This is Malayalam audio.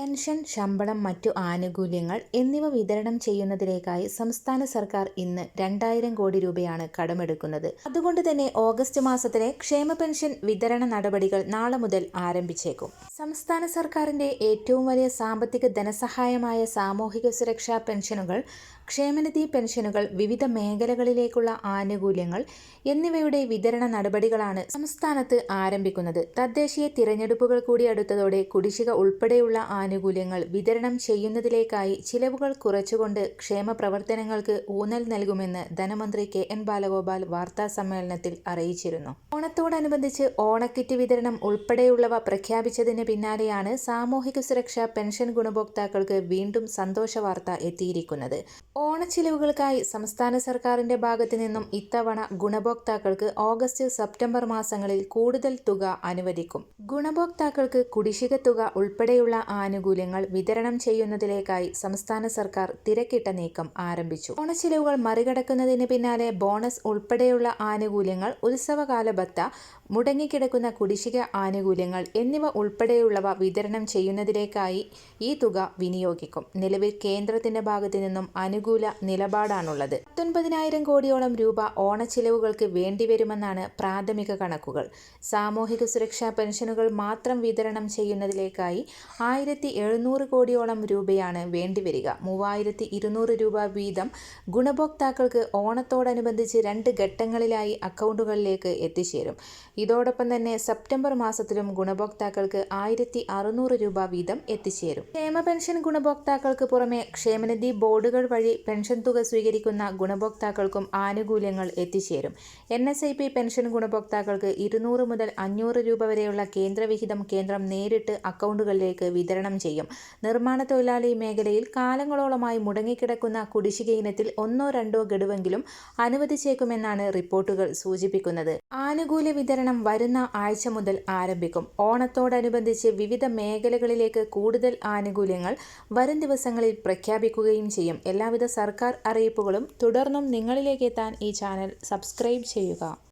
പെൻഷൻ ശമ്പളം മറ്റു ആനുകൂല്യങ്ങൾ എന്നിവ വിതരണം ചെയ്യുന്നതിലേക്കായി സംസ്ഥാന സർക്കാർ ഇന്ന് രണ്ടായിരം കോടി രൂപയാണ് കടമെടുക്കുന്നത്. അതുകൊണ്ട് തന്നെ ഓഗസ്റ്റ് മാസത്തിലെ ക്ഷേമ പെൻഷൻ വിതരണ നടപടികൾ നാളെ മുതൽ ആരംഭിച്ചേക്കും. സംസ്ഥാന സർക്കാരിന്റെ ഏറ്റവും വലിയ സാമ്പത്തിക ധനസഹായമായ സാമൂഹിക സുരക്ഷാ പെൻഷനുകൾ ക്ഷേമനിധി പെൻഷനുകൾ വിവിധ മേഖലകളിലേക്കുള്ള ആനുകൂല്യങ്ങൾ എന്നിവയുടെ വിതരണ നടപടികളാണ് സംസ്ഥാനത്ത് ആരംഭിക്കുന്നത്. തദ്ദേശീയ തിരഞ്ഞെടുപ്പുകൾ കൂടി അടുത്തതോടെ കുടിശ്ശിക ഉൾപ്പെടെയുള്ള ആനുകൂല്യങ്ങൾ വിതരണം ചെയ്യുന്നതിലേക്കായി ചിലവുകൾ കുറച്ചുകൊണ്ട് ക്ഷേമ പ്രവർത്തനങ്ങൾക്ക് ഊന്നൽ നൽകുമെന്ന് ധനമന്ത്രി കെ എൻ ബാലഗോപാൽ വാർത്താ സമ്മേളനത്തിൽ അറിയിച്ചിരുന്നു. ഓണത്തോടനുബന്ധിച്ച് ഓണക്കിറ്റ് വിതരണം ഉൾപ്പെടെയുള്ളവ പ്രഖ്യാപിച്ചതിന് പിന്നാലെയാണ് സാമൂഹിക സുരക്ഷാ പെൻഷൻ ഗുണഭോക്താക്കൾക്ക് വീണ്ടും സന്തോഷ വാർത്ത എത്തിയിരിക്കുന്നത്. ഓണച്ചിലവുകൾക്കായി സംസ്ഥാന സർക്കാരിന്റെ ഭാഗത്തു നിന്നും ഇത്തവണ ഗുണഭോക്താക്കൾക്ക് ഓഗസ്റ്റ് സെപ്റ്റംബർ മാസങ്ങളിൽ കൂടുതൽ തുക അനുവദിക്കും. ഗുണഭോക്താക്കൾക്ക് കുടിശ്ശിക തുക ഉൾപ്പെടെയുള്ള ആനുകൂല്യങ്ങൾ വിതരണം ചെയ്യുന്നതിലേക്കായി സംസ്ഥാന സർക്കാർ തിരക്കിട്ട നീക്കം ആരംഭിച്ചു. ഓണച്ചിലവുകൾ മറികടക്കുന്നതിന് പിന്നാലെ ബോണസ് ഉൾപ്പെടെയുള്ള ആനുകൂല്യങ്ങൾ ഉത്സവകാല ഭത്ത മുടങ്ങിക്കിടക്കുന്ന കുടിശ്ശിക ആനുകൂല്യങ്ങൾ എന്നിവ ഉൾപ്പെടെയുള്ളവ വിതരണം ചെയ്യുന്നതിലേക്കായി ഈ തുക വിനിയോഗിക്കും. നിലവിൽ കേന്ദ്രത്തിന്റെ ഭാഗത്തു നിന്നും അനുകൂല നിലപാടാണുള്ളത്. പത്തൊൻപതിനായിരം കോടിയോളം രൂപ ഓണച്ചിലവുകൾക്ക് വേണ്ടിവരുമെന്നാണ് പ്രാഥമിക കണക്കുകൾ. സാമൂഹിക സുരക്ഷാ പെൻഷനുകൾ മാത്രം വിതരണം ചെയ്യുന്നതിലേക്കായി ആയിരത്തി എഴുന്നൂറ് കോടിയോളം രൂപയാണ് വേണ്ടിവരിക. മൂവായിരത്തി ഇരുന്നൂറ് രൂപ വീതം ഗുണഭോക്താക്കൾക്ക് ഓണത്തോടനുബന്ധിച്ച് രണ്ട് ഘട്ടങ്ങളിലായി അക്കൗണ്ടുകളിലേക്ക് എത്തിച്ചേരും. ഇതോടൊപ്പം തന്നെ സെപ്റ്റംബർ മാസത്തിലും ഗുണഭോക്താക്കൾക്ക് ആയിരത്തി രൂപ വീതം എത്തിച്ചേരും. ക്ഷേമ പെൻഷൻ ഗുണഭോക്താക്കൾക്ക് പുറമെ ക്ഷേമനിധി ബോർഡുകൾ വഴി പെൻഷൻ തുക സ്വീകരിക്കുന്ന ഗുണഭോക്താക്കൾക്കും ആനുകൂല്യങ്ങൾ എത്തിച്ചേരും. N S I P pension ഗുണഭോക്താക്കൾക്ക് ഇരുന്നൂറ് മുതൽ അഞ്ഞൂറ് രൂപ വരെയുള്ള കേന്ദ്രവിഹിതം കേന്ദ്രം നേരിട്ട് അക്കൗണ്ടുകളിലേക്ക് വിതരണം ചെയ്യും. നിർമ്മാണ തൊഴിലാളി മേഖലയിൽ കാലങ്ങളോളമായി മുടങ്ങിക്കിടക്കുന്ന കുടിശ്ശിക ഇനത്തിൽ ഒന്നോ രണ്ടോ ഗഡുവെങ്കിലും അനുവദിച്ചേക്കുമെന്നാണ് റിപ്പോർട്ടുകൾ സൂചിപ്പിക്കുന്നത്. ആനുകൂല്യ വിതരണം വരുന്ന ആഴ്ച മുതൽ ആരംഭിക്കും. ഓണത്തോടനുബന്ധിച്ച് വിവിധ മേഖലകളിലേക്ക് കൂടുതൽ ആനുകൂല്യങ്ങൾ വരും ദിവസങ്ങളിൽ പ്രഖ്യാപിക്കുകയും ചെയ്യും. എല്ലാവിധ സർക്കാർ അറിയിപ്പുകളും തുടർന്നും നിങ്ങളിലേക്ക് എത്താൻ ഈ ചാനൽ സബ്സ്ക്രൈബ് ചെയ്യുക.